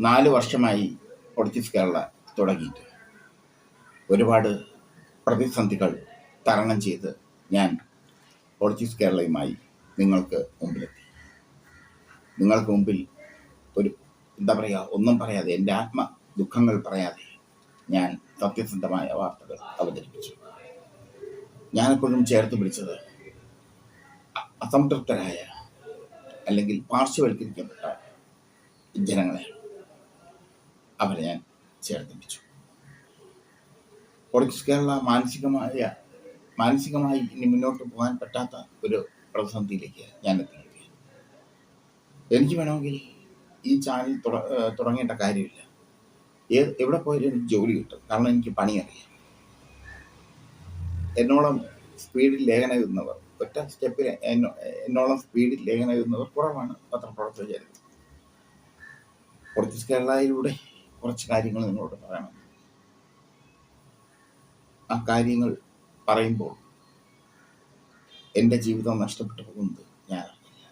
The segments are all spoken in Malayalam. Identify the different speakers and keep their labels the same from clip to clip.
Speaker 1: നാല് വർഷമായി ഒളിച്ചിസ് കേരള തുടങ്ങിയിട്ട് ഒരുപാട് പ്രതിസന്ധികൾ തരണം ചെയ്ത് ഞാൻ ഒളിച്ചിസ് കേരളയുമായി നിങ്ങൾക്ക് മുമ്പിലെത്തി. നിങ്ങൾക്ക് മുമ്പിൽ ഒരു എന്താ പറയുക ഒന്നും പറയാതെ എന്റെ ആത്മ ദുഃഖങ്ങൾ പറയാതെ ഞാൻ സത്യസന്ധമായ വാർത്തകൾ അവതരിപ്പിച്ചു. ഞാനെപ്പോഴും ചേർത്ത് പിടിച്ചത് അസംതൃപ്തരായ അല്ലെങ്കിൽ പാർശ്വവൽക്കരിക്കപ്പെട്ട ജനങ്ങളെ അവരെ ഞാൻ ചേർത്ത് പിടിച്ചു പൊളിറ്റിക്സ് കേരള മാനസികമായ മാനസികമായി ഇനി മുന്നോട്ട് പോകാൻ പറ്റാത്ത ഒരു പ്രതിസന്ധിയിലേക്ക് ഞാൻ എത്തിയിരിക്കുകയാണ്. എനിക്ക് വേണമെങ്കിൽ ഈ ചാനൽ തുട- തുടങ്ങേണ്ട കാര്യമില്ല. എവിടെ പോയാലും എനിക്ക് ജോലി കിട്ടും. കാരണം എനിക്ക് പണി അറിയാം എന്നോളം സ്പീഡിൽ ലേഖനം എഴുതുന്നവർ ഒറ്റ സ്റ്റെപ്പിൽ എന്നോളം സ്പീഡിൽ ലേഖനം എഴുതുന്നവർ കുറവാണ് പത്രപ്രവർത്തകർ കുറച്ച് കേരളയിലൂടെ കുറച്ച് കാര്യങ്ങൾ നിങ്ങളോട് പറയണം ആ കാര്യങ്ങൾ പറയുമ്പോൾ എന്റെ ജീവിതം നഷ്ടപ്പെട്ടു പോകുന്നത് ഞാൻ അറിഞ്ഞില്ല.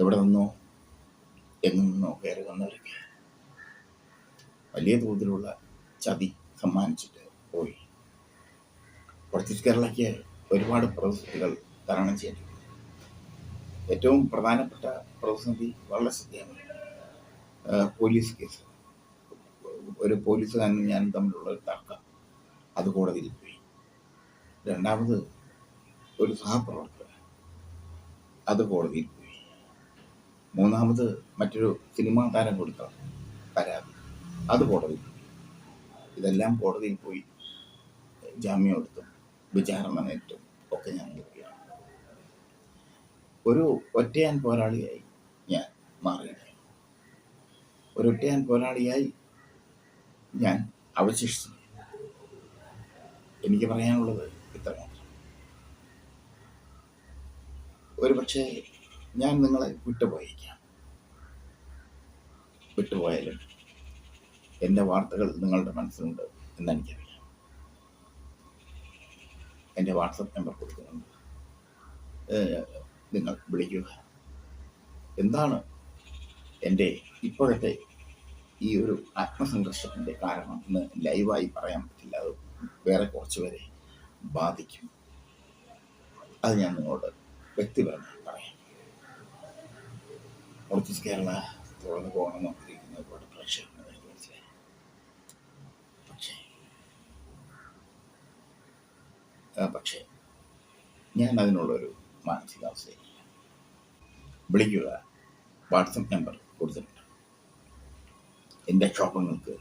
Speaker 1: എവിടെ നിന്നോ എങ്ങു നിന്നോ കയറി വന്നവരൊക്കെ വലിയ തോതിലുള്ള ചതി സമ്മാനിച്ചിട്ട് പോയി. പ്രത്യേകിച്ച് കേരളയ്ക്ക് ഒരുപാട് പ്രതിസന്ധികൾ തരണം ചെയ്തിട്ടുണ്ട്. ഏറ്റവും പ്രധാനപ്പെട്ട പ്രതിസന്ധി വളരെ ശ്രദ്ധേയമാണ്. Police case. ഒരു പോലീസുകാരനും ഞാൻ തമ്മിലുള്ള തർക്കം. അത് കോടതിയിൽ പോയി. രണ്ടാമത് ഒരു സഹപ്രവർത്തകൻ അത് കോടതിയിൽ പോയി. മൂന്നാമത് മറ്റൊരു സിനിമാ താരം കൊടുത്ത പരാതി അത് കോടതിയിൽ പോയി. ഇതെല്ലാം കോടതിയിൽ പോയി ജാമ്യം എടുത്തും വിചാരണ നേരിട്ടും ഒക്കെ ഞാൻ നിൽക്കുകയാണ് ഒരു ഒറ്റയാൻ പോരാളിയായി ഞാൻ മാറുകയാണ് ഒരു ഒറ്റയാൻ പോരാളിയായി ഞാൻ അവശേഷിച്ചു. എനിക്ക് പറയാനുള്ളത് ഇത്ര ഒരു പക്ഷേ ഞാൻ നിങ്ങളെ വിട്ടുപോയേക്കാം. വിട്ടുപോയാലും എന്റെ വാർത്തകൾ നിങ്ങളുടെ മനസ്സിലുണ്ട് എന്നെനിക്കറിയാം എന്റെ വാട്സപ്പ് നമ്പർ കൊടുക്കുന്നുണ്ട്. നിങ്ങൾ വിളിക്കുക. എന്താണ് എന്റെ ഇപ്പോഴത്തെ ഈ ഒരു ആത്മസംഘർഷത്തിന്റെ കാരണം ഇന്ന് ലൈവായി പറയാൻ പറ്റില്ല. അത് വേറെ കുറച്ച് പേരെ ബാധിക്കും. അത് ഞാൻ നിങ്ങളോട് വ്യക്തിപരമായി പറയാം. ഓർത്തിസ് കേരള തുറന്നു പോകണമെന്ന് ആഗ്രഹിക്കുന്ന ഒരുപാട് പ്രേക്ഷകരുണ്ട് എനിക്ക് മനസ്സിലായി. പക്ഷേ പക്ഷേ ഞാൻ അതിനുള്ളൊരു മാനസികാവസ്ഥയില്ല വിളിക്കുക വാട്സപ്പ് നമ്പർ കൊടുത്തിട്ടുണ്ട്. എന്റെ ക്ഷോഭങ്ങൾക്ക്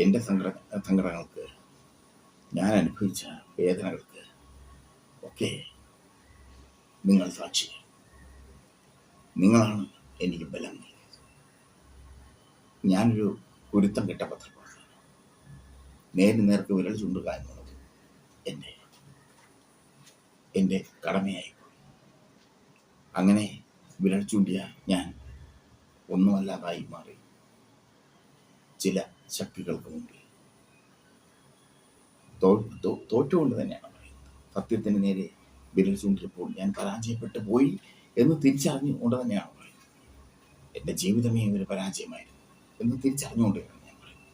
Speaker 1: എന്റെ സങ്കട സങ്കടങ്ങൾക്ക് ഞാൻ അനുഭവിച്ച വേദനകൾക്ക് ഒക്കെ നിങ്ങൾ സാക്ഷി. നിങ്ങളാണ് എനിക്ക് ബലം നൽകിയത്. ഞാനൊരു കുരുത്തം കെട്ട പത്രമാണ് നേര് നേർക്ക് വിരൽ ചൂണ്ടുക എന്നുള്ളത് എന്റെ എന്റെ കടമയായി. അങ്ങനെ വിരൽ ചൂണ്ടിയ ഞാൻ ഒന്നുമല്ലാതായി മാറി. ചില ശക്തികൾക്ക് മുമ്പിൽ. തോറ്റുകൊണ്ട് തന്നെയാണ് പറയുന്നത്. സത്യത്തിന് നേരെ വിരൽ ചൂണ്ടിയപ്പോൾ ഞാൻ പരാജയപ്പെട്ടു പോയി എന്ന് തിരിച്ചറിഞ്ഞുകൊണ്ട് തന്നെയാണ് പറയുന്നത്. എന്റെ ജീവിതമേ ഒരു പരാജയമായിരുന്നു എന്ന് തിരിച്ചറിഞ്ഞുകൊണ്ടാണ് ഞാൻ പറയുന്നത്.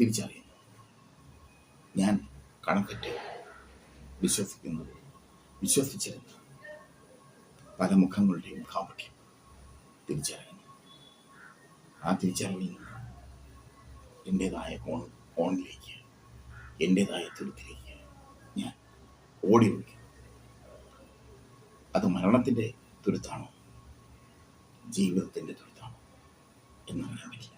Speaker 1: തിരിച്ചറിയുന്നു. ഞാൻ കണക്കറ്റ് വിശ്വസിക്കുന്നത് വിശ്വസിച്ചിരുന്ന പല മുഖങ്ങളുടെയും കാപട്യം തിരിച്ചറിയുന്നു. ആ തിരിച്ചറിവിൽ എന്റെതായ കോൺ കോണിലേക്ക് എന്റെതായ തുരുത്തിലേക്ക് ഞാൻ ഓടി വയ്ക്കും അത് മരണത്തിന്റെ തുരുത്താണോ? ജീവിതത്തിന്റെ തുരുത്താണോ? എന്നറിയാൻ പറ്റില്ല